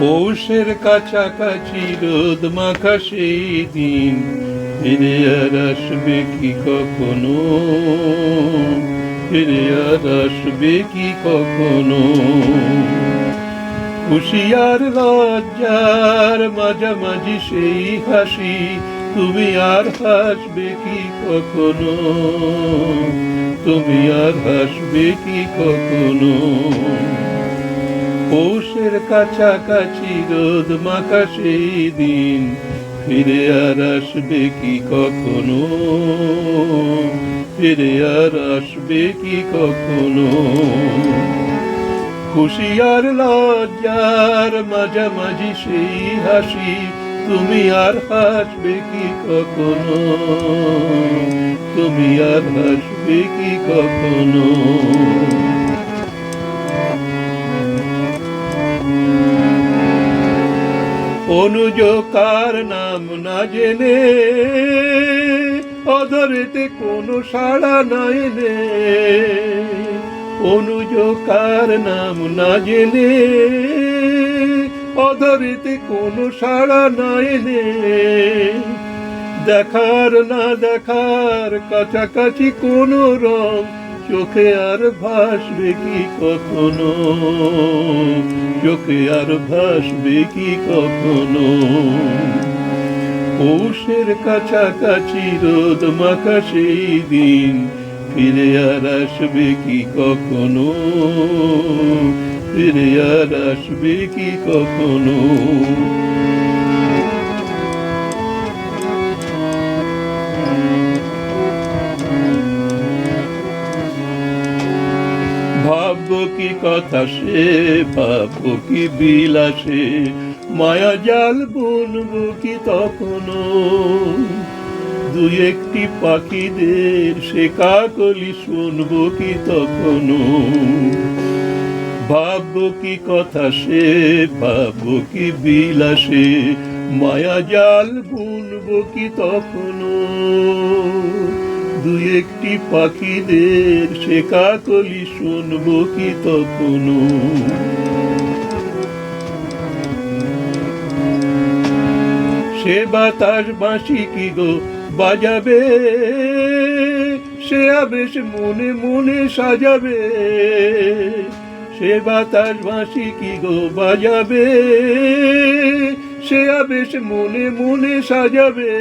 পৌষের কাছাকাছি রোদ মাখা সেই দিন ফিরে আর আসবে কি কখনো? ফিরে আর আসবে কি কখনো? খুশিয়ার লজ্জার মাঝামাঝি সেই হাসি, তুমি আর হাসবে কি কখনো? তুমি আর হাসবে কি কখনো? পৌষের কাছাকাছি রোদ মাখা সেই দিন, ফিরে আর আসবে কি কখনো? ফিরে আর আসবে কি কখনো? খুশিয়ার লজ্জার মাঝামাঝি সেই হাসি, তুমি আর হাসবে কি কখনো? তুমি আর হাসবে কি কখনো? অনুযোকার নাম না জেনে, অধরেতে কোনো সাড়া নাই নে। অনুযোকার নাম না জেনে, অধরেতে কোনো সাড়া নাই নে। দেখার না দেখার কাছাকাছি কোনো রং চোখে আর ভাসবে কি কখনো? চোখে আর ভাসবে কি কখনো? পৌষের কাছাকাছি রোদ মাখা সেই দিন, ফিরে আর আসবে কি কখনো? ফিরে আর আসবে কি কখনো? কি কথা সে ভাববো কি বিলাসে? মায়া জাল বুনবো কি তখনো। দু একটি পাখিদের সে কাকলি শুনব কি তখনো? ভাববো কি কথা সে ভাববো কি বিলাসে? মায়া জাল বুনবো কি তখনো? দুই একটি পাখিদের সে কাকলি শুনব কি তখনো সে বাতাস বাঁশি কি গো বাজাবে? সে আবেশ মনে মনে সাজাবে। সে বাতাস বাঁশি কি গো বাজাবে? সে আবেশ মনে মনে সাজাবে।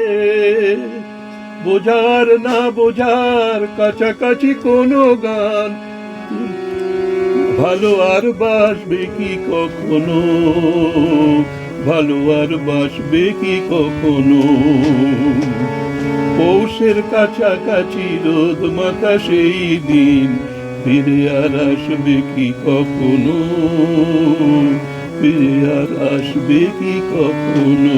বোঝার না বোঝার কাছাকাছি কোনো গান। ভালো আর বাসবে কি কখনো? ভালো আর বাসবে কি কখনো? পৌষের কাছাকাছি রোদ মাথা সেই দিন, ফিরে আর আসবে কি কখনো? ফিরে আর আসবে কি কখনো?